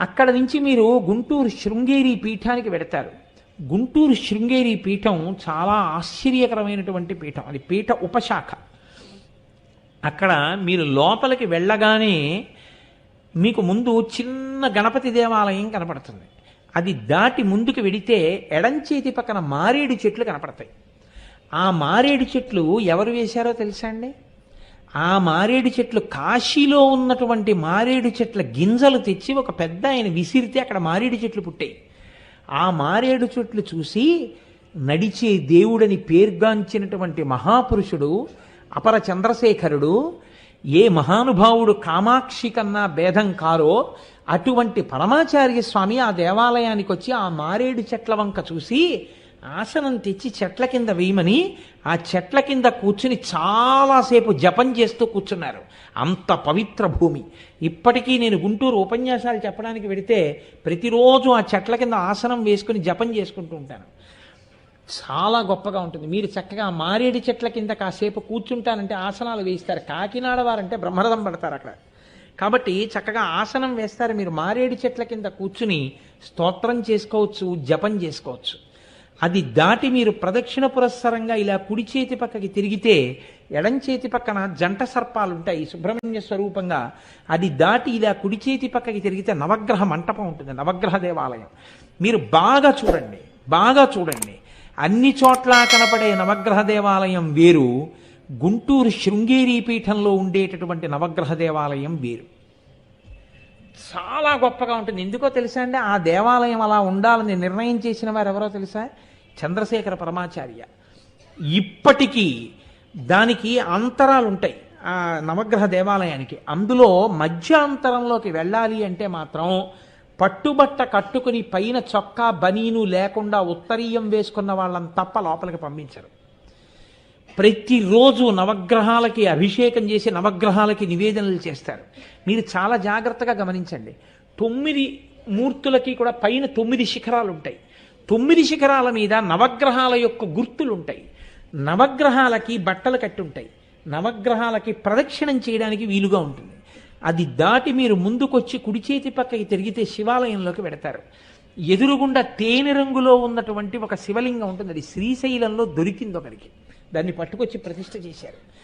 అక్కడ నుంచి మీరు గుంటూరు శృంగేరి పీఠానికి వెడతారు. గుంటూరు శృంగేరి పీఠం చాలా ఆశ్చర్యకరమైనటువంటి పీఠం. అది పీఠ ఉపశాఖ. అక్కడ మీరు లోపలికి వెళ్ళగానే మీకు ముందు చిన్న గణపతి దేవాలయం కనపడుతుంది. అది దాటి ముందుకు వెడితే ఎడంచేతి పక్కన మారేడు చెట్లు కనపడతాయి. ఆ మారేడు చెట్లు ఎవరు వేశారో తెలుసా అండి? ఆ మారేడు చెట్లు కాశీలో ఉన్నటువంటి మారేడు చెట్ల గింజలు తెచ్చి ఒక పెద్ద ఆయన విసిరితే అక్కడ మారేడు చెట్లు పుట్టాయి. ఆ మారేడు చెట్లు చూసి నడిచే దేవుడని పేర్గాంచినటువంటి మహాపురుషుడు అపర చంద్రశేఖరుడు ఏ మహానుభావుడు కామాక్షి కన్నా భేదం కారో అటువంటి పరమాచార్య స్వామి ఆ దేవాలయానికి వచ్చి ఆ మారేడు చెట్ల వంక చూసి ఆసనం తెచ్చి చెట్ల కింద వేయమని ఆ చెట్ల కింద కూర్చుని చాలాసేపు జపం చేస్తూ కూర్చున్నారు. అంత పవిత్ర భూమి. ఇప్పటికీ నేను గుంటూరు ఉపన్యాసాలు చెప్పడానికి వెడితే ప్రతిరోజు ఆ చెట్ల కింద ఆసనం వేసుకుని జపం చేసుకుంటూ ఉంటాను. చాలా గొప్పగా ఉంటుంది. మీరు చక్కగా మారేడు చెట్ల కింద కాసేపు కూర్చుంటానంటే ఆసనాలు వేయిస్తారు. కాకినాడ వారంటే బ్రహ్మరథం పడతారు అక్కడ. కాబట్టి చక్కగా ఆసనం వేస్తారు. మీరు మారేడు చెట్ల కింద కూర్చుని స్తోత్రం చేసుకోవచ్చు జపం చేసుకోవచ్చు. అది దాటి మీరు ప్రదక్షిణ పురస్సరంగా ఇలా కుడి చేతి పక్కకి తిరిగితే ఎడం చేతి పక్కన జంట సర్పాలు ఉంటాయి సుబ్రహ్మణ్య స్వరూపంగా. అది దాటి ఇలా కుడి చేతి పక్కకి తిరిగితే నవగ్రహ మంటపం ఉంటుంది నవగ్రహ దేవాలయం. మీరు బాగా చూడండి బాగా చూడండి. అన్ని చోట్ల కనపడే నవగ్రహ దేవాలయం వేరు గుంటూరు శృంగేరి పీఠంలో ఉండేటటువంటి నవగ్రహ దేవాలయం వేరు. చాలా గొప్పగా ఉంటుంది. ఎందుకో తెలుసా అండి? ఆ దేవాలయం అలా ఉండాలని నిర్ణయం చేసిన వారు ఎవరో తెలుసా? చంద్రశేఖర పరమాచార్య. ఇప్పటికీ దానికి అంతరాలు ఉంటాయి ఆ నవగ్రహ దేవాలయానికి. అందులో మధ్య అంతరంలోకి వెళ్ళాలి అంటే మాత్రం పట్టుబట్ట కట్టుకుని పైన చొక్కా బనీను లేకుండా ఉత్తరీయం వేసుకున్న వాళ్ళని తప్ప లోపలికి పంపించరు. ప్రతిరోజు నవగ్రహాలకి అభిషేకం చేసి నవగ్రహాలకి నివేదనలు చేస్తారు. మీరు చాలా జాగ్రత్తగా గమనించండి. తొమ్మిది మూర్తులకి కూడా పైన తొమ్మిది శిఖరాలు ఉంటాయి తొమ్మిది శిఖరాల మీద నవగ్రహాల యొక్క గుర్తులుంటాయి. నవగ్రహాలకి బట్టలు కట్టి ఉంటాయి నవగ్రహాలకి ప్రదక్షిణం చేయడానికి వీలుగా ఉంటుంది. అది దాటి మీరు ముందుకొచ్చి కుడి చేతి పక్కకి తిరిగితే శివాలయంలోకి పెడతారు ఎదురుగుండా తేనె రంగులో ఉన్నటువంటి ఒక శివలింగం ఉంటుంది. అది శ్రీశైలంలో దొరికింది ఒకరికి. దాన్ని పట్టుకొచ్చి ప్రతిష్ట చేశారు.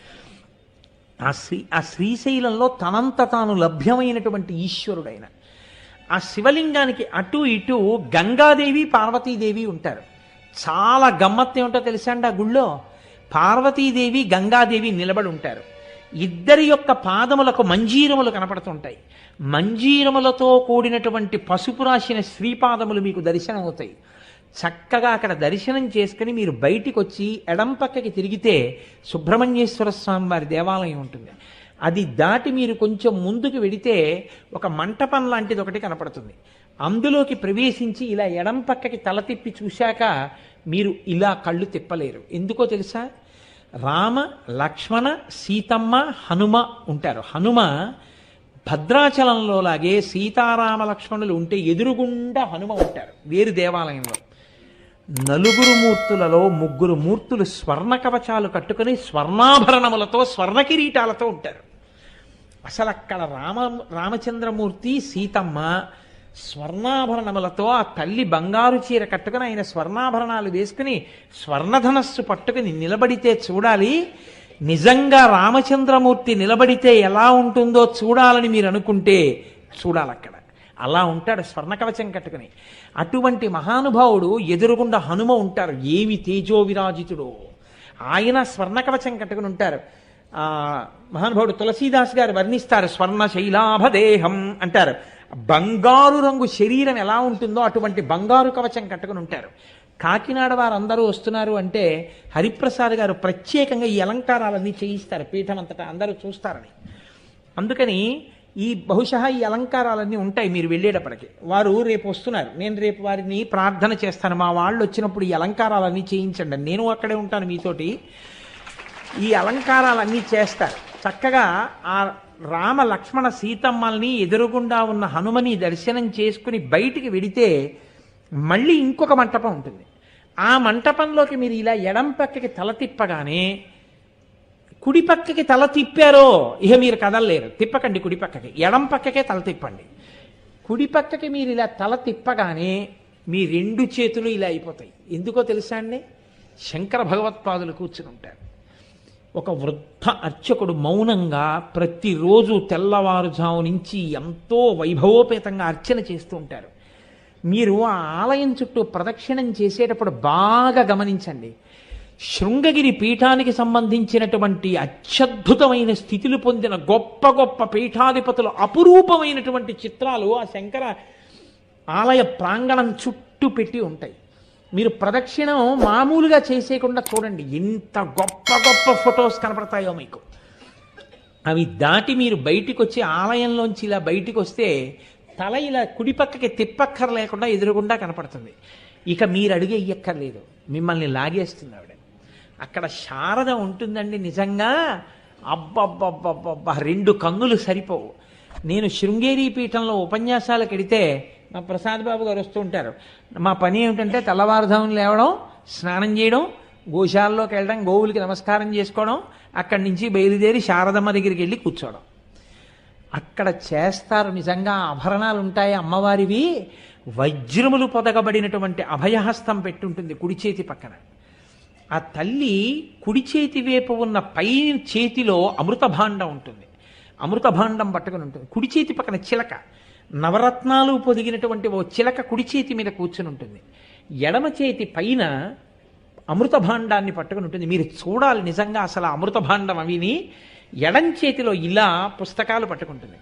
ఆ శ్రీ ఆ శ్రీశైలంలో తనంత తాను లభ్యమైనటువంటి ఈశ్వరుడైన ఆ శివలింగానికి అటు ఇటు గంగాదేవి పార్వతీదేవి ఉంటారు. చాలా గమ్మత్తు ఏమిటో తెలుసా అండి ఆ గుళ్ళో? పార్వతీదేవి గంగాదేవి నిలబడి ఉంటారు. ఇద్దరి యొక్క పాదములకు మంజీరములు కనపడుతుంటాయి. మంజీరములతో కూడినటువంటి పసుపు రాసిన శ్రీపాదములు మీకు దర్శనం అవుతాయి చక్కగా అక్కడ దర్శనం చేసుకుని మీరు బయటికి వచ్చి ఎడం పక్కకి తిరిగితే సుబ్రహ్మణ్యేశ్వర స్వామి వారి దేవాలయం ఉంటుంది. అది దాటి మీరు కొంచెం ముందుకు వెడితే ఒక మంటపం లాంటిది ఒకటి కనపడుతుంది. అందులోకి ప్రవేశించి ఇలా ఎడం పక్కకి తల తిప్పి చూశాక మీరు ఇలా కళ్ళు తిప్పలేరు. ఎందుకో తెలుసా? రామ లక్ష్మణ సీతమ్మ హనుమ ఉంటారు. హనుమ భద్రాచలంలో లాగే సీతారామ లక్ష్మణులు ఉంటే ఎదురుగుండా హనుమ ఉంటారు. వేరు దేవాలయంలో. నలుగురు మూర్తులలో ముగ్గురు మూర్తులు స్వర్ణ కవచాలు కట్టుకుని స్వర్ణాభరణములతో స్వర్ణ కిరీటాలతో ఉంటారు. అసలు అక్కడ రామ రామచంద్రమూర్తి సీతమ్మ స్వర్ణాభరణములతో ఆ తల్లి బంగారు చీర కట్టుకుని ఆయన స్వర్ణాభరణాలు వేసుకుని స్వర్ణధనస్సు పట్టుకుని నిలబడితే చూడాలి. నిజంగా రామచంద్రమూర్తి నిలబడితే ఎలా ఉంటుందో చూడాలని మీరు అనుకుంటే చూడాలక్కడ అలా ఉంటాడు స్వర్ణ కవచం కట్టుకుని. అటువంటి మహానుభావుడు ఎదురుగుండా హనుమ ఉంటారు. ఏమి తేజో విరాజితుడు ఆయన స్వర్ణ కవచం కట్టుకుని ఉంటారు. మహానుభావుడు తులసీదాస్ గారు వర్ణిస్తారు స్వర్ణ శైలాభదేహం అంటారు. బంగారు రంగు శరీరం ఎలా ఉంటుందో అటువంటి బంగారు కవచం కట్టుకుని ఉంటారు. కాకినాడ వారందరూ వస్తున్నారు అంటే హరిప్రసాద్ గారు ప్రత్యేకంగా ఈ అలంకారాలన్నీ చేయిస్తారు. పీఠం అంతటా అందరూ చూస్తారని. అందుకని ఈ బహుశా ఈ అలంకారాలన్నీ ఉంటాయి మీరు వెళ్ళేటప్పటికి. వారు రేపు వస్తున్నారు. నేను రేపు వారిని ప్రార్థన చేస్తాను. మా వాళ్ళు వచ్చినప్పుడు ఈ అలంకారాలన్నీ చేయించండి. నేను అక్కడే ఉంటాను మీతోటి. ఈ అలంకారాలన్నీ చేస్తారు. చక్కగా ఆ రామ లక్ష్మణ సీతమ్మల్ని ఎదురుగుండా ఉన్న హనుమని దర్శనం చేసుకుని బయటికి వెడితే మళ్ళీ ఇంకొక మంటపం ఉంటుంది. ఆ మంటపంలోకి మీరు ఇలా ఎడం పక్కకి తల తిప్పగానే కుడి పక్కకి తల తిప్పారో ఇక మీరు కదలలేరు. తిప్పకండి కుడి పక్కకి ఎడం పక్కకే తల తిప్పండి. కుడి పక్కకి మీరు ఇలా తల తిప్పగానే మీ రెండు చేతులు ఇలా అయిపోతాయి. ఎందుకో తెలుసా అండి? శంకర భగవత్పాదులు కూర్చుని ఉంటారు. ఒక వృద్ధ అర్చకుడు మౌనంగా ప్రతిరోజు తెల్లవారుజాము నుంచి ఎంతో వైభవోపేతంగా అర్చన చేస్తూ ఉంటారు. మీరు ఆ ఆలయం చుట్టూ ప్రదక్షిణం చేసేటప్పుడు బాగా గమనించండి. శృంగగిరి పీఠానికి సంబంధించినటువంటి అత్యద్భుతమైన స్థితులు పొందిన గొప్ప గొప్ప పీఠాధిపతులు అపురూపమైనటువంటి చిత్రాలు ఆ శంకర ఆలయ ప్రాంగణం చుట్టూ పెట్టి ఉంటాయి. మీరు ప్రదక్షిణం మామూలుగా చేసేయకుండా చూడండి. ఎంత గొప్ప గొప్ప ఫొటోస్ కనపడతాయో మీకు. అవి దాటి మీరు బయటికి వచ్చి ఆలయంలోంచి ఇలా బయటికి వస్తే తల ఇలా కుడిపక్కకి తిప్పక్కర లేకుండా ఎదురుగుండా కనపడుతుంది. ఇక మీరు అడిగే ఇయ్యక్కర్లేదు మిమ్మల్ని లాగేస్తుంది ఆవిడ. అక్కడ శారద ఉంటుందండి నిజంగా. అబ్బబ్బబ్బబ్బబ్బ రెండు కన్నులు సరిపోవు. నేను శృంగేరి పీఠంలో ఉపన్యాసాలకు వెడితే మా ప్రసాద్ బాబు గారు వస్తూ ఉంటారు. మా పని ఏమిటంటే తెల్లవారుధాములు లేవడం స్నానం చేయడం గోశాలలోకి వెళ్ళడం గోవులకి నమస్కారం చేసుకోవడం అక్కడి నుంచి బయలుదేరి శారదమ్మ దగ్గరికి వెళ్ళి కూర్చోవడం. అక్కడ చేస్తారు నిజంగా ఆభరణాలు ఉంటాయి అమ్మవారివి. వజ్రములు పొదగబడినటువంటి అభయహస్తం పెట్టుంటుంది కుడి చేతి పక్కన. ఆ తల్లి కుడి చేతి వైపు ఉన్న పై చేతిలో అమృత భాండం ఉంటుంది. అమృత భాండం పట్టుకుని ఉంటుంది. కుడి చేతి పక్కన చిలక. నవరత్నాలు పొదిగినటువంటి ఓ చిలక కుడి చేతి మీద కూర్చుని ఉంటుంది. ఎడమ చేతి పైన అమృత భాండాన్ని పట్టుకుని ఉంటుంది. మీరు చూడాలి నిజంగా అసలు అమృతభాండం అమృత భాండం అవిని. ఎడం చేతిలో ఇలా పుస్తకాలు పట్టుకుంటుంది.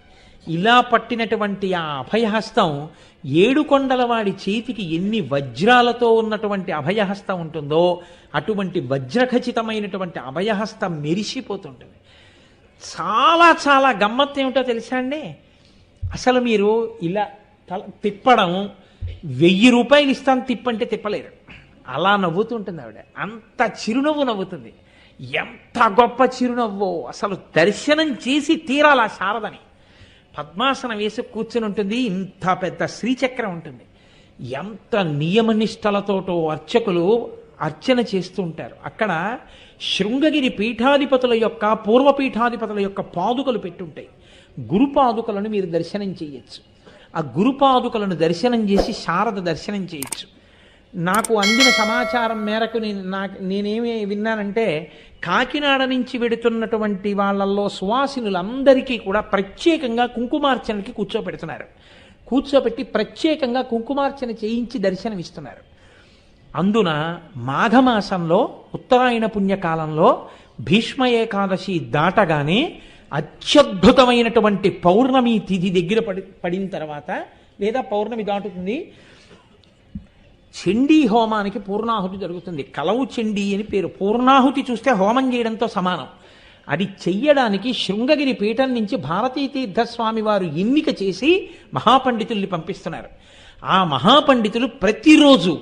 ఇలా పట్టినటువంటి ఆ అభయహస్తం ఏడుకొండలవాడి చేతికి ఎన్ని వజ్రాలతో ఉన్నటువంటి అభయహస్తం ఉంటుందో అటువంటి వజ్రఖచితమైనటువంటి అభయహస్తం మెరిసిపోతుంటుంది. చాలా చాలా గమ్మత్తు ఏమిటో తెలుసా అండి? అసలు మీరు ఇలా తల తిప్పడం వెయ్యి రూపాయలు ఇస్తాను తిప్పంటే తిప్పలేరు. అలా నవ్వుతుంటుంది ఆవిడ. అంత చిరునవ్వు నవ్వుతుంది. ఎంత గొప్ప చిరునవ్వో! అసలు దర్శనం చేసి తీరాలా శారదని. పద్మాసనం వేసి కూర్చుని ఉంటుంది ఇంత పెద్ద శ్రీచక్రం ఉంటుంది. ఎంత నియమనిష్టలతోటో అర్చకులు అర్చన చేస్తూ ఉంటారు. అక్కడ శృంగగిరి పీఠాధిపతుల యొక్క పూర్వపీఠాధిపతుల యొక్క పాదుకలు పెట్టుంటాయి. గురు పాదుకలను మీరు దర్శనం చేయొచ్చు. ఆ గురు పాదుకలను దర్శనం చేసి శారద దర్శనం చేయొచ్చు. నాకు అందిన సమాచారం మేరకు నేను నాకు నేనేమి విన్నానంటే కాకినాడ నుంచి వెడుతున్నటువంటి వాళ్ళల్లో సువాసినులందరికీ కూడా ప్రత్యేకంగా కుంకుమార్చనకి కూర్చోబెడుతున్నారు. కూర్చోబెట్టి ప్రత్యేకంగా కుంకుమార్చన చేయించి దర్శనమిస్తున్నారు. అందున మాఘమాసంలో ఉత్తరాయణ పుణ్యకాలంలో భీష్మ ఏకాదశి దాటగానే అత్యద్భుతమైనటువంటి పౌర్ణమి తిథి దగ్గర పడి పడిన తర్వాత లేదా పౌర్ణమి దాటుతుంది చండీ హోమానికి పూర్ణాహుతి జరుగుతుంది. కలవు చండీ అని పేరు. పూర్ణాహుతి చూస్తే హోమం చేయడంతో సమానం. అది చెయ్యడానికి శృంగగిరి పీఠం నుంచి భారతీ తీర్థస్వామి వారు ఎన్నిక చేసి మహాపండితుల్ని పంపిస్తున్నారు. ఆ మహాపండితులు ప్రతిరోజు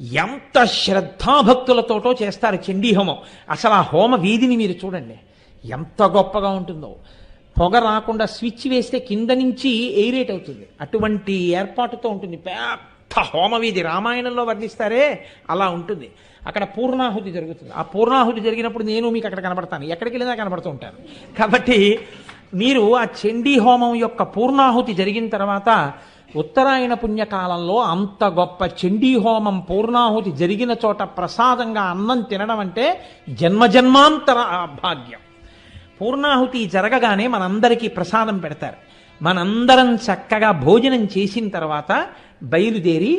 ఎంత శ్రద్ధాభక్తులతోటో చేస్తారు చండీ హోమం. అసలు ఆ హోమ వీధిని మీరు చూడండి. ఎంత గొప్పగా ఉంటుందో. పొగ రాకుండా స్విచ్ వేస్తే కింద నుంచి ఎయిరేట్ అవుతుంది. అటువంటి ఏర్పాటుతో ఉంటుంది. పెద్ద హోమవీధి రామాయణంలో వర్ణిస్తారే అలా ఉంటుంది. అక్కడ పూర్ణాహుతి జరుగుతుంది. ఆ పూర్ణాహుతి జరిగినప్పుడు నేను మీకు అక్కడ కనబడతాను. ఎక్కడికి వెళ్ళినా కనబడుతూ ఉంటాను. కాబట్టి మీరు ఆ చండీ హోమం యొక్క పూర్ణాహుతి జరిగిన తర్వాత ఉత్తరాయణ పుణ్యకాలంలో అంత గొప్ప చండీ హోమం పూర్ణాహుతి జరిగిన చోట ప్రసాదంగా అన్నం తినడం అంటే జన్మజన్మాంతర భాగ్యం. పూర్ణాహుతి జరగగానే మనందరికీ ప్రసాదం పెడతారు. మనందరం చక్కగా భోజనం చేసిన తర్వాత బయలుదేరి